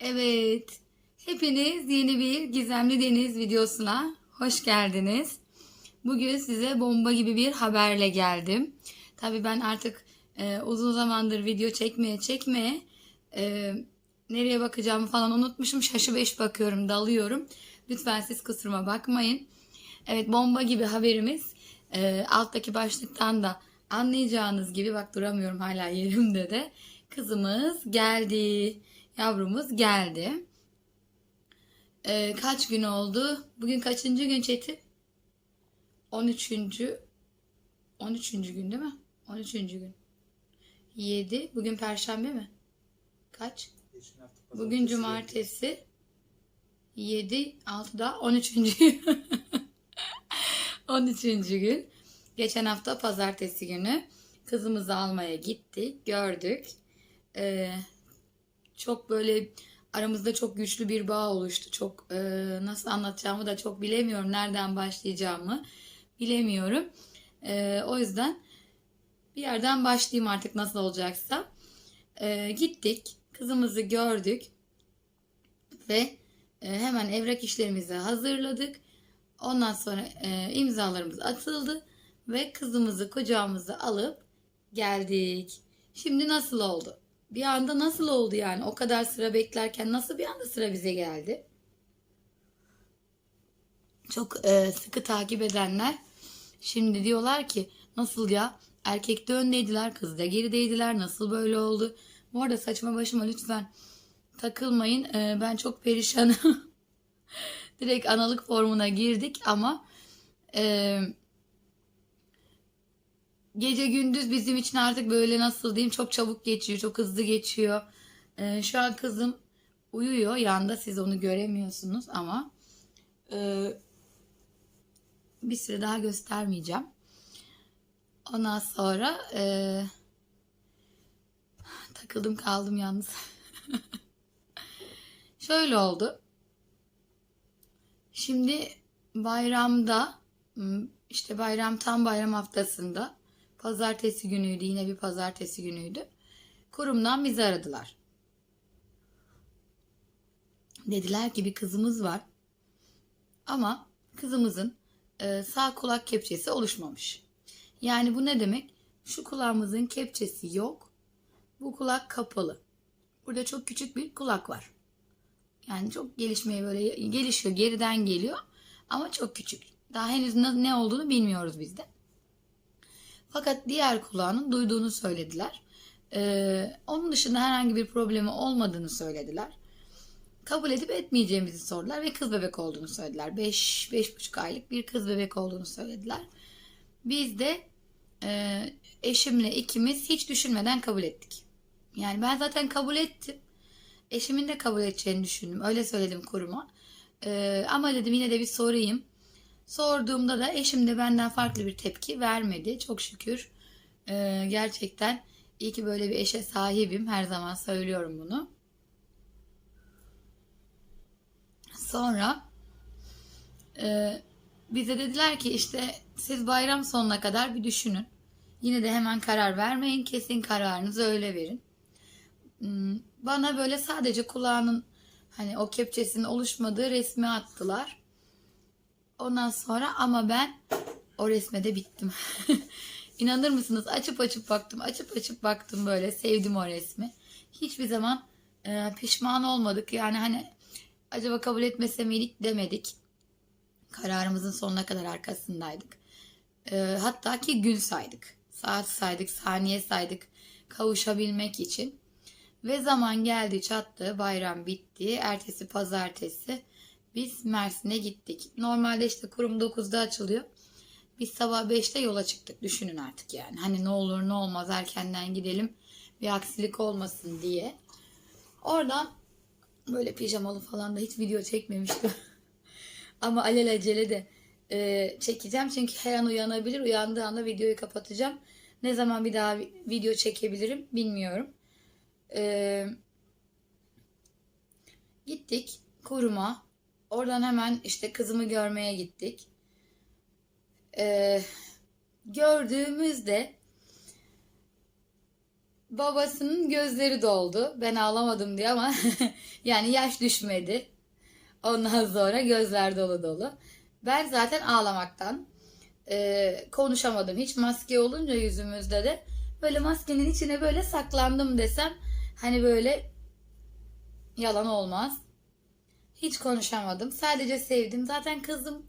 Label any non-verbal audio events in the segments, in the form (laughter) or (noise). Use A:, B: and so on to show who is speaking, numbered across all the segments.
A: Evet, hepiniz yeni bir Gizemli Deniz videosuna hoş geldiniz. Bugün size bomba gibi bir haberle geldim. Tabii ben artık e, uzun zamandır video çekmeye çekmeye e, nereye bakacağımı falan unutmuşum. Şaşı beş bakıyorum, dalıyorum. Lütfen siz kusuruma bakmayın. Evet, bomba gibi haberimiz. E, alttaki başlıktan da anlayacağınız gibi bak duramıyorum hala yerimde de. Kızımız geldi. Yavrumuz geldi. Ee, kaç gün oldu? Bugün kaçıncı gün Çetin? 13. 13. gün değil mi? 13. gün. 7. Bugün perşembe mi? Kaç? Bugün cumartesi. 7, 6'da 13. gün. (laughs) 13. gün. Geçen hafta pazartesi günü kızımızı almaya gittik, gördük. Ee, çok böyle aramızda çok güçlü bir bağ oluştu. Çok e, nasıl anlatacağımı da çok bilemiyorum. Nereden başlayacağımı bilemiyorum. E, o yüzden bir yerden başlayayım artık nasıl olacaksa. E, gittik, kızımızı gördük ve e, hemen evrak işlerimizi hazırladık. Ondan sonra e, imzalarımız atıldı ve kızımızı kucağımıza alıp geldik. Şimdi nasıl oldu? Bir anda nasıl oldu yani? O kadar sıra beklerken nasıl bir anda sıra bize geldi? Çok e, sıkı takip edenler şimdi diyorlar ki nasıl ya? Erkek de öndeydiler, kız da gerideydiler. Nasıl böyle oldu? Bu arada saçma başıma lütfen takılmayın. E, ben çok perişanım. (laughs) Direkt analık formuna girdik ama e, gece gündüz bizim için artık böyle nasıl diyeyim çok çabuk geçiyor, çok hızlı geçiyor. Ee, şu an kızım uyuyor yanda siz onu göremiyorsunuz ama e, bir süre daha göstermeyeceğim. Ondan sonra e, takıldım kaldım yalnız. (laughs) Şöyle oldu. Şimdi bayramda işte bayram tam bayram haftasında pazartesi günüydü yine bir pazartesi günüydü. Kurumdan bizi aradılar. Dediler ki bir kızımız var ama kızımızın e, sağ kulak kepçesi oluşmamış. Yani bu ne demek? Şu kulağımızın kepçesi yok. Bu kulak kapalı. Burada çok küçük bir kulak var. Yani çok gelişmeye böyle gelişiyor, geriden geliyor ama çok küçük. Daha henüz ne olduğunu bilmiyoruz biz de. Fakat diğer kulağının duyduğunu söylediler. Ee, onun dışında herhangi bir problemi olmadığını söylediler. Kabul edip etmeyeceğimizi sordular ve kız bebek olduğunu söylediler. 5 buçuk aylık bir kız bebek olduğunu söylediler. Biz de e, eşimle ikimiz hiç düşünmeden kabul ettik. Yani ben zaten kabul ettim. Eşimin de kabul edeceğini düşündüm. Öyle söyledim kuruma. Ee, ama dedim yine de bir sorayım. Sorduğumda da eşim de benden farklı bir tepki vermedi. Çok şükür. Ee, gerçekten iyi ki böyle bir eşe sahibim. Her zaman söylüyorum bunu. Sonra e, bize dediler ki işte siz bayram sonuna kadar bir düşünün. Yine de hemen karar vermeyin. Kesin kararınızı öyle verin. Hmm, Bana böyle sadece kulağının hani o kepçesinin oluşmadığı resmi attılar. Ondan sonra ama ben o resme de bittim. (laughs) İnanır mısınız? Açıp açıp baktım, açıp açıp baktım böyle. Sevdim o resmi. Hiçbir zaman e, pişman olmadık. Yani hani acaba kabul etmese miydik demedik. Kararımızın sonuna kadar arkasındaydık. E, hatta ki gün saydık. Saat saydık, saniye saydık kavuşabilmek için. Ve zaman geldi çattı, bayram bitti. Ertesi pazartesi biz Mersin'e gittik. Normalde işte kurum 9'da açılıyor. Biz sabah 5'te yola çıktık. Düşünün artık yani. Hani ne olur ne olmaz erkenden gidelim. Bir aksilik olmasın diye. Oradan böyle pijamalı falan da hiç video çekmemiştim. (laughs) Ama alelacele de e, çekeceğim. Çünkü her an uyanabilir. Uyandığı anda videoyu kapatacağım. Ne zaman bir daha video çekebilirim bilmiyorum. E, gittik kuruma. Oradan hemen işte kızımı görmeye gittik. Ee, gördüğümüzde babasının gözleri doldu. Ben ağlamadım diye ama (laughs) yani yaş düşmedi. Ondan sonra gözler dolu dolu. Ben zaten ağlamaktan e, konuşamadım. Hiç maske olunca yüzümüzde de böyle maskenin içine böyle saklandım desem hani böyle yalan olmaz. Hiç konuşamadım. Sadece sevdim. Zaten kızım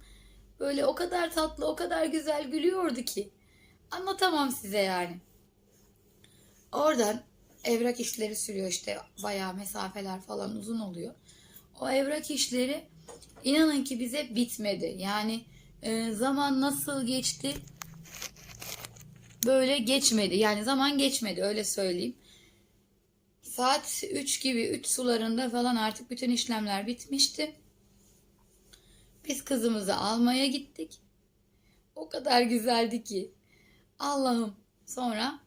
A: böyle o kadar tatlı, o kadar güzel gülüyordu ki. Anlatamam size yani. Oradan evrak işleri sürüyor işte bayağı mesafeler falan uzun oluyor. O evrak işleri inanın ki bize bitmedi. Yani e, zaman nasıl geçti böyle geçmedi. Yani zaman geçmedi öyle söyleyeyim. Saat 3 gibi 3 sularında falan artık bütün işlemler bitmişti. Biz kızımızı almaya gittik. O kadar güzeldi ki. Allah'ım. Sonra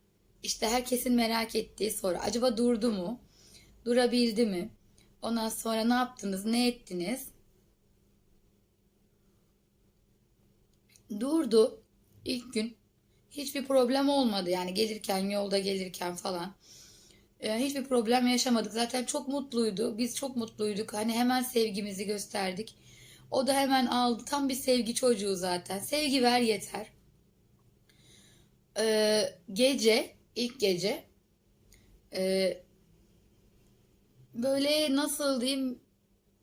A: işte herkesin merak ettiği soru. Acaba durdu mu? Durabildi mi? Ondan sonra ne yaptınız? Ne ettiniz? Durdu. İlk gün hiçbir problem olmadı. Yani gelirken, yolda gelirken falan. Ee, hiçbir problem yaşamadık. Zaten çok mutluydu. Biz çok mutluyduk. Hani hemen sevgimizi gösterdik. O da hemen aldı. Tam bir sevgi çocuğu zaten. Sevgi ver yeter. Ee, gece, ilk gece e, böyle nasıl diyeyim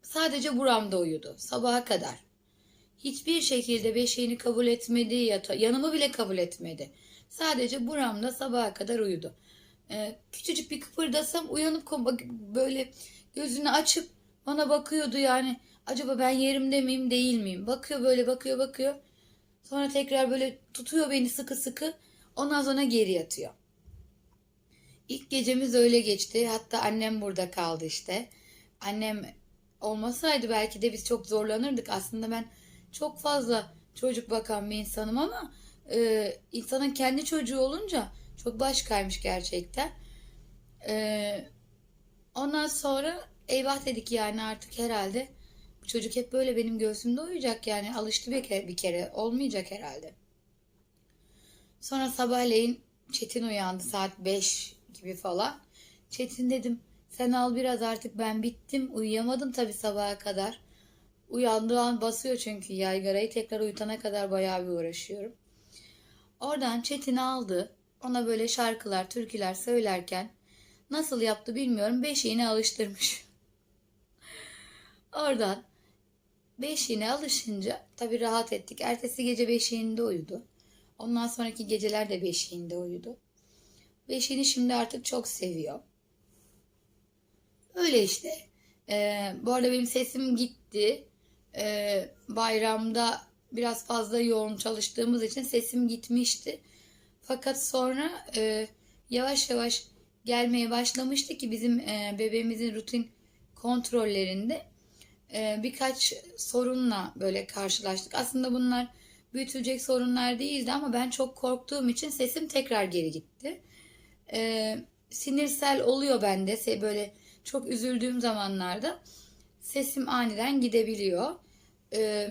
A: sadece buramda uyudu sabaha kadar. Hiçbir şekilde beşiğini kabul etmedi, yata yanımı bile kabul etmedi. Sadece buramda sabaha kadar uyudu. Ee, küçücük bir kıpırdasam uyanıp böyle gözünü açıp bana bakıyordu yani. Acaba ben yerimde miyim değil miyim? Bakıyor böyle bakıyor bakıyor. Sonra tekrar böyle tutuyor beni sıkı sıkı. Ondan sonra geri yatıyor. İlk gecemiz öyle geçti. Hatta annem burada kaldı işte. Annem olmasaydı belki de biz çok zorlanırdık. Aslında ben çok fazla çocuk bakan bir insanım ama e, insanın kendi çocuğu olunca çok başkaymış gerçekten. E, ondan sonra eyvah dedik yani artık herhalde bu çocuk hep böyle benim göğsümde uyuyacak yani alıştı bir kere, bir kere olmayacak herhalde. Sonra sabahleyin Çetin uyandı saat 5 gibi falan. Çetin dedim sen al biraz artık ben bittim. Uyuyamadım tabii sabaha kadar. Uyandığı an basıyor çünkü yaygarayı tekrar uyutana kadar bayağı bir uğraşıyorum. Oradan Çetin'i aldı. Ona böyle şarkılar, türküler söylerken nasıl yaptı bilmiyorum. Beşiğine alıştırmış. (laughs) Oradan beşiğine alışınca tabii rahat ettik. Ertesi gece beşiğinde uyudu. Ondan sonraki geceler de beşiğinde uyudu. Beşiğini şimdi artık çok seviyor. Öyle işte. Ee, bu arada benim sesim gitti. Ee, bayramda biraz fazla yoğun çalıştığımız için sesim gitmişti. Fakat sonra e, yavaş yavaş gelmeye başlamıştı ki bizim e, bebeğimizin rutin kontrollerinde e, birkaç sorunla böyle karşılaştık. Aslında bunlar büyütülecek sorunlar değildi ama ben çok korktuğum için sesim tekrar geri gitti. E, sinirsel oluyor bende böyle çok üzüldüğüm zamanlarda sesim aniden gidebiliyor. E,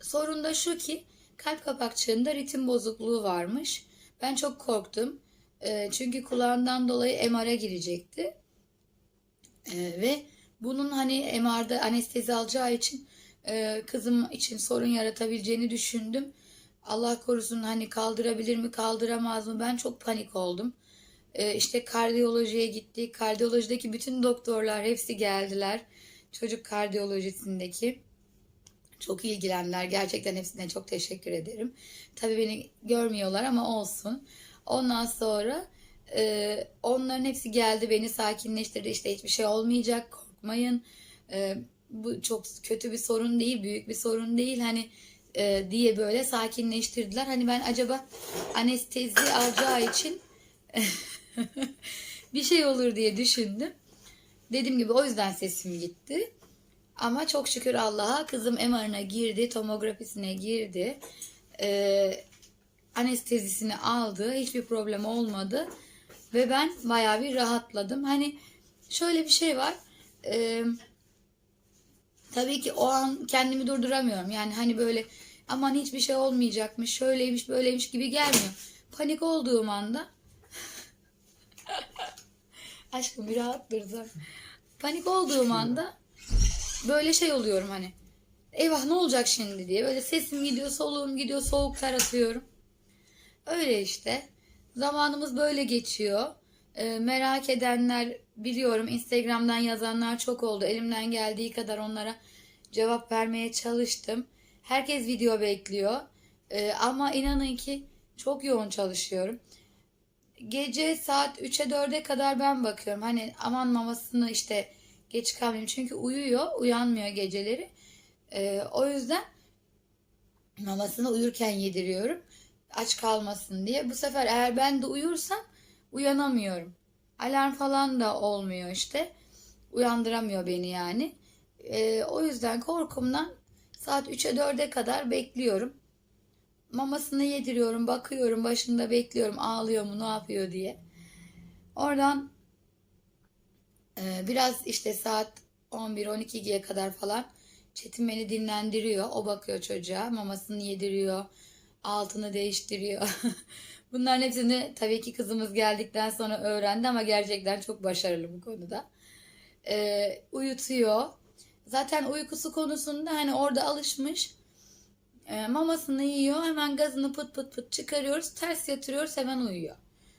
A: sorun da şu ki kalp kapakçığında ritim bozukluğu varmış. Ben çok korktum. E, çünkü kulağından dolayı MR'a girecekti. E, ve bunun hani MR'da anestezi alacağı için e, kızım için sorun yaratabileceğini düşündüm. Allah korusun hani kaldırabilir mi kaldıramaz mı ben çok panik oldum. E, işte kardiyolojiye gittik. Kardiyolojideki bütün doktorlar hepsi geldiler. Çocuk kardiyolojisindeki. Çok ilgilendiler. Gerçekten hepsine çok teşekkür ederim. Tabii beni görmüyorlar ama olsun. Ondan sonra e, onların hepsi geldi beni sakinleştirdi. İşte hiçbir şey olmayacak korkmayın. E, bu çok kötü bir sorun değil, büyük bir sorun değil. Hani e, diye böyle sakinleştirdiler. Hani ben acaba anestezi alacağı için (laughs) bir şey olur diye düşündüm. Dediğim gibi o yüzden sesim gitti. Ama çok şükür Allah'a kızım MR'ına girdi, tomografisine girdi. Ee, anestezisini aldı. Hiçbir problem olmadı. Ve ben bayağı bir rahatladım. Hani şöyle bir şey var. Ee, tabii ki o an kendimi durduramıyorum. Yani hani böyle aman hiçbir şey olmayacakmış, şöyleymiş, böyleymiş gibi gelmiyor. Panik olduğum anda (laughs) Aşkım bir rahat dursan. Panik olduğum anda böyle şey oluyorum hani. Eyvah ne olacak şimdi diye. Böyle sesim gidiyor, soluğum gidiyor, soğuk ter atıyorum. Öyle işte. Zamanımız böyle geçiyor. Ee, merak edenler biliyorum Instagram'dan yazanlar çok oldu. Elimden geldiği kadar onlara cevap vermeye çalıştım. Herkes video bekliyor. Ee, ama inanın ki çok yoğun çalışıyorum. Gece saat 3'e 4'e kadar ben bakıyorum. Hani aman mamasını işte geç kalmayayım. Çünkü uyuyor, uyanmıyor geceleri. Ee, o yüzden mamasını uyurken yediriyorum. Aç kalmasın diye. Bu sefer eğer ben de uyursam uyanamıyorum. Alarm falan da olmuyor işte. Uyandıramıyor beni yani. Ee, o yüzden korkumdan saat 3'e 4'e kadar bekliyorum. Mamasını yediriyorum, bakıyorum, başında bekliyorum ağlıyor mu, ne yapıyor diye. Oradan e, biraz işte saat 11-12'ye kadar falan Çetin beni dinlendiriyor. O bakıyor çocuğa, mamasını yediriyor, altını değiştiriyor. (laughs) Bunların hepsini tabii ki kızımız geldikten sonra öğrendi ama gerçekten çok başarılı bu konuda. E, uyutuyor. Zaten uykusu konusunda hani orada alışmış. E, mamasını yiyor hemen gazını pıt pıt pıt çıkarıyoruz. Ters yatırıyoruz hemen uyuyor.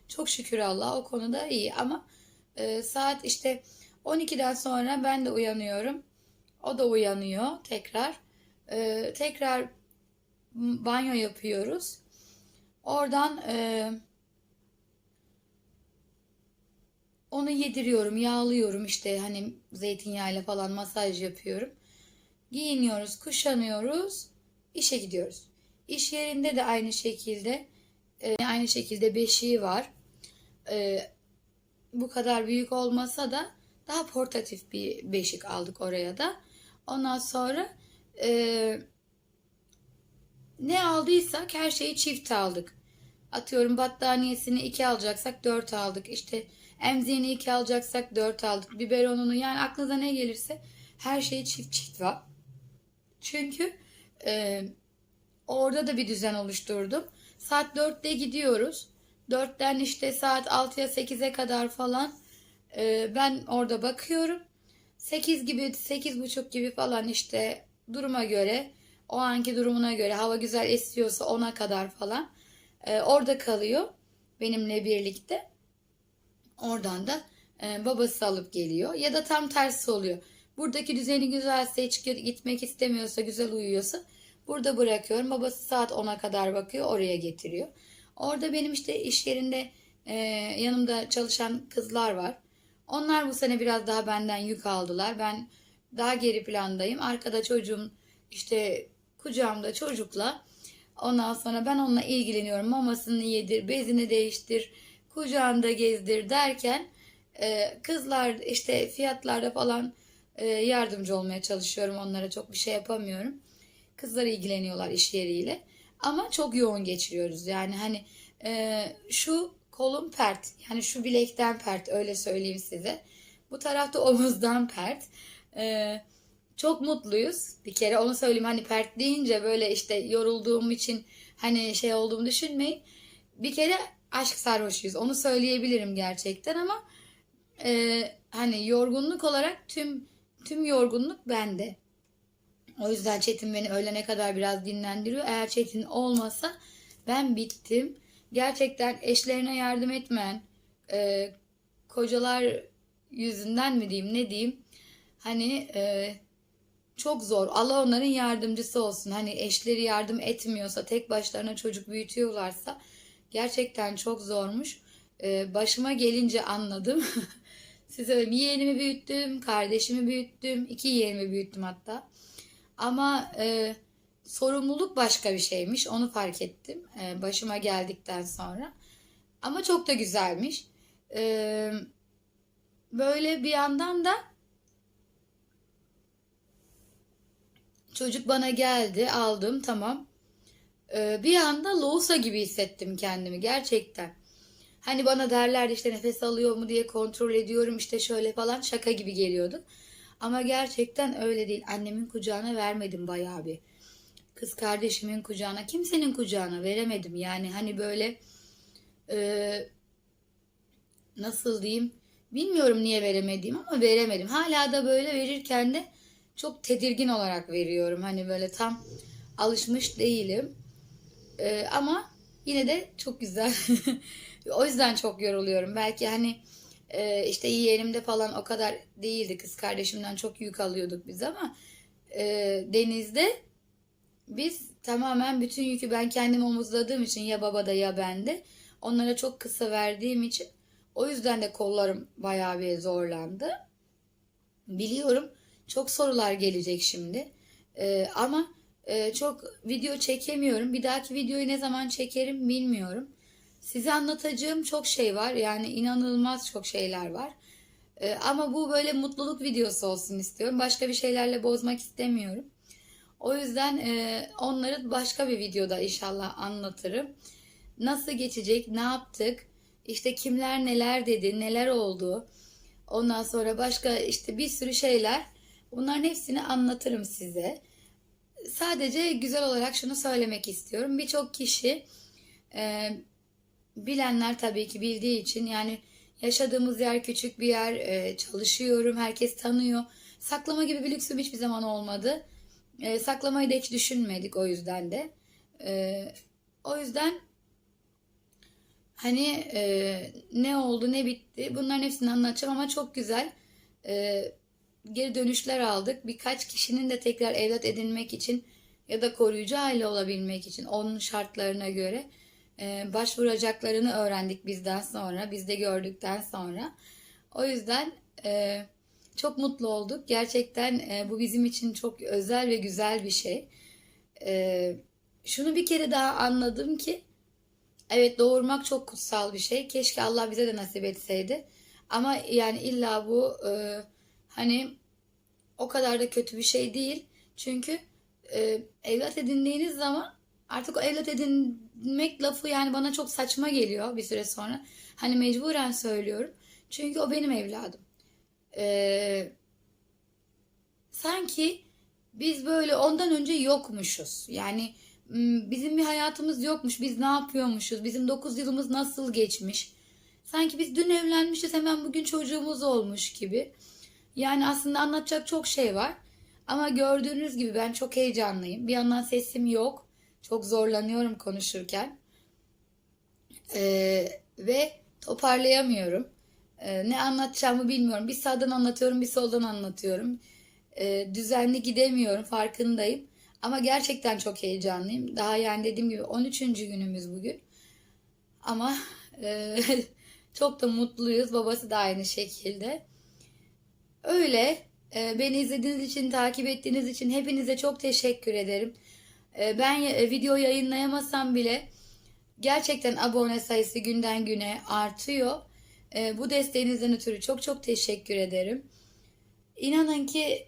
A: Çok şükür Allah o konuda iyi ama e, saat işte 12'den sonra ben de uyanıyorum. O da uyanıyor tekrar. E, tekrar banyo yapıyoruz. Oradan e, onu yediriyorum, yağlıyorum işte hani zeytinyağıyla falan masaj yapıyorum. Giyiniyoruz, kuşanıyoruz, işe gidiyoruz. İş yerinde de aynı şekilde e, aynı şekilde beşiği var. E, bu kadar büyük olmasa da daha portatif bir beşik aldık oraya da. Ondan sonra e, ne aldıysak her şeyi çift aldık. Atıyorum battaniyesini iki alacaksak dört aldık. İşte emziğini iki alacaksak dört aldık. Biberonunu yani aklınıza ne gelirse her şeyi çift çift var. Çünkü e, orada da bir düzen oluşturdum. Saat dörtte gidiyoruz. Dörtten işte saat altıya sekize kadar falan e, ben orada bakıyorum. Sekiz gibi sekiz buçuk gibi falan işte duruma göre o anki durumuna göre hava güzel esiyorsa ona kadar falan e, orada kalıyor benimle birlikte. Oradan da e, babası alıp geliyor ya da tam tersi oluyor. Buradaki düzeni güzelse hiç gitmek istemiyorsa güzel uyuyorsa burada bırakıyorum. Babası saat 10'a kadar bakıyor oraya getiriyor. Orada benim işte iş yerinde e, yanımda çalışan kızlar var. Onlar bu sene biraz daha benden yük aldılar. Ben daha geri plandayım. Arkada çocuğum işte kucağımda çocukla. Ondan sonra ben onunla ilgileniyorum. Mamasını yedir, bezini değiştir, kucağında gezdir derken e, kızlar işte fiyatlarda falan e, yardımcı olmaya çalışıyorum. Onlara çok bir şey yapamıyorum. Kızlar ilgileniyorlar iş yeriyle. Ama çok yoğun geçiriyoruz. Yani hani e, şu kolum pert. Yani şu bilekten pert öyle söyleyeyim size. Bu tarafta (laughs) omuzdan pert. E, çok mutluyuz. Bir kere onu söyleyeyim hani pert deyince böyle işte yorulduğum için hani şey olduğumu düşünmeyin. Bir kere aşk sarhoşuyuz. Onu söyleyebilirim gerçekten ama e, hani yorgunluk olarak tüm tüm yorgunluk bende. O yüzden Çetin beni öğlene kadar biraz dinlendiriyor. Eğer Çetin olmasa ben bittim. Gerçekten eşlerine yardım etmeyen e, kocalar yüzünden mi diyeyim ne diyeyim. Hani e, çok zor. Allah onların yardımcısı olsun. Hani eşleri yardım etmiyorsa, tek başlarına çocuk büyütüyorlarsa gerçekten çok zormuş. Ee, başıma gelince anladım. (laughs) Size. Yeğenimi büyüttüm, kardeşimi büyüttüm, iki yeğenimi büyüttüm hatta. Ama e, sorumluluk başka bir şeymiş. Onu fark ettim. E, başıma geldikten sonra. Ama çok da güzelmiş. E, böyle bir yandan da Çocuk bana geldi aldım tamam. Ee, bir anda loğusa gibi hissettim kendimi gerçekten. Hani bana derlerdi işte nefes alıyor mu diye kontrol ediyorum işte şöyle falan şaka gibi geliyordu. Ama gerçekten öyle değil. Annemin kucağına vermedim bayağı bir. Kız kardeşimin kucağına, kimsenin kucağına veremedim. Yani hani böyle e, nasıl diyeyim Bilmiyorum niye veremediğim ama veremedim. Hala da böyle verirken de çok tedirgin olarak veriyorum. Hani böyle tam alışmış değilim. Ee, ama yine de çok güzel. (laughs) o yüzden çok yoruluyorum. Belki hani e, işte yeğenimde falan o kadar değildi. Kız kardeşimden çok yük alıyorduk biz ama e, denizde biz tamamen bütün yükü ben kendim omuzladığım için ya babada ya bende onlara çok kısa verdiğim için o yüzden de kollarım bayağı bir zorlandı. Biliyorum çok sorular gelecek şimdi. Ee, ama e, çok video çekemiyorum. Bir dahaki videoyu ne zaman çekerim bilmiyorum. Size anlatacağım çok şey var. Yani inanılmaz çok şeyler var. Ee, ama bu böyle mutluluk videosu olsun istiyorum. Başka bir şeylerle bozmak istemiyorum. O yüzden e, onları başka bir videoda inşallah anlatırım. Nasıl geçecek, ne yaptık, işte kimler neler dedi, neler oldu. Ondan sonra başka işte bir sürü şeyler. Bunların hepsini anlatırım size. Sadece güzel olarak şunu söylemek istiyorum. Birçok kişi e, bilenler tabii ki bildiği için yani yaşadığımız yer küçük bir yer, e, çalışıyorum, herkes tanıyor. Saklama gibi bir lüksüm hiçbir zaman olmadı. E, saklamayı da hiç düşünmedik o yüzden de. E, o yüzden hani e, ne oldu ne bitti bunların hepsini anlatacağım ama çok güzel e, geri dönüşler aldık. Birkaç kişinin de tekrar evlat edinmek için ya da koruyucu aile olabilmek için onun şartlarına göre başvuracaklarını öğrendik bizden sonra, biz de gördükten sonra. O yüzden e, çok mutlu olduk. Gerçekten e, bu bizim için çok özel ve güzel bir şey. E, şunu bir kere daha anladım ki evet doğurmak çok kutsal bir şey. Keşke Allah bize de nasip etseydi. Ama yani illa bu hani o kadar da kötü bir şey değil. Çünkü evlat edindiğiniz zaman artık o evlat edinmek lafı yani bana çok saçma geliyor bir süre sonra. Hani mecburen söylüyorum. Çünkü o benim evladım. Ee, sanki biz böyle ondan önce yokmuşuz. Yani bizim bir hayatımız yokmuş. Biz ne yapıyormuşuz? Bizim 9 yılımız nasıl geçmiş? Sanki biz dün evlenmişiz hemen bugün çocuğumuz olmuş gibi. Yani aslında anlatacak çok şey var. Ama gördüğünüz gibi ben çok heyecanlıyım. Bir yandan sesim yok. Çok zorlanıyorum konuşurken. Ee, ve toparlayamıyorum. Ee, ne anlatacağımı bilmiyorum. Bir sağdan anlatıyorum, bir soldan anlatıyorum. Ee, düzenli gidemiyorum, farkındayım. Ama gerçekten çok heyecanlıyım. Daha yani dediğim gibi 13. günümüz bugün. Ama e, (laughs) çok da mutluyuz. Babası da aynı şekilde. Öyle. E, beni izlediğiniz için, takip ettiğiniz için hepinize çok teşekkür ederim. E, ben e, video yayınlayamasam bile gerçekten abone sayısı günden güne artıyor. E, bu desteğinizden ötürü çok çok teşekkür ederim. İnanın ki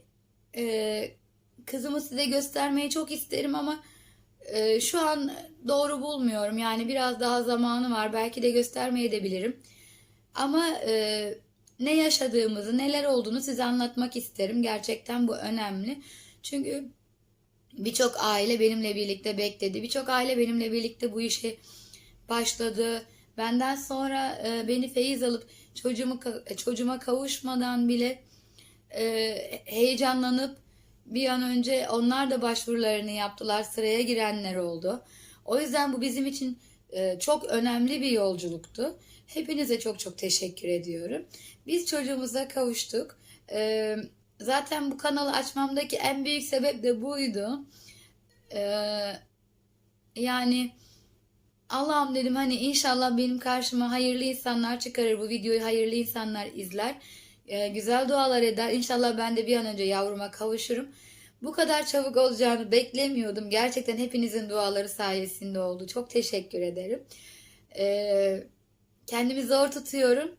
A: e, kızımı size göstermeyi çok isterim ama e, şu an doğru bulmuyorum. Yani biraz daha zamanı var. Belki de göstermeye de bilirim. Ama ne yaşadığımızı, neler olduğunu size anlatmak isterim. Gerçekten bu önemli. Çünkü birçok aile benimle birlikte bekledi. Birçok aile benimle birlikte bu işe başladı. Benden sonra e, beni feyiz alıp çocuğumu çocuğuma kavuşmadan bile e, heyecanlanıp bir an önce onlar da başvurularını yaptılar. Sıraya girenler oldu. O yüzden bu bizim için e, çok önemli bir yolculuktu. Hepinize çok çok teşekkür ediyorum. Biz çocuğumuza kavuştuk. E, zaten bu kanalı açmamdaki en büyük sebep de buydu. E, yani Allah'ım dedim hani inşallah benim karşıma hayırlı insanlar çıkarır bu videoyu hayırlı insanlar izler. Ee, güzel dualar eder. İnşallah ben de bir an önce yavruma kavuşurum. Bu kadar çabuk olacağını beklemiyordum. Gerçekten hepinizin duaları sayesinde oldu. Çok teşekkür ederim. Ee, kendimi zor tutuyorum.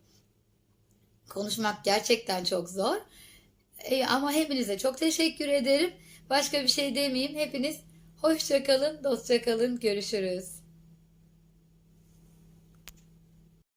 A: Konuşmak gerçekten çok zor. Ee, ama hepinize çok teşekkür ederim. Başka bir şey demeyeyim. Hepiniz hoşça kalın, dostça kalın. Görüşürüz.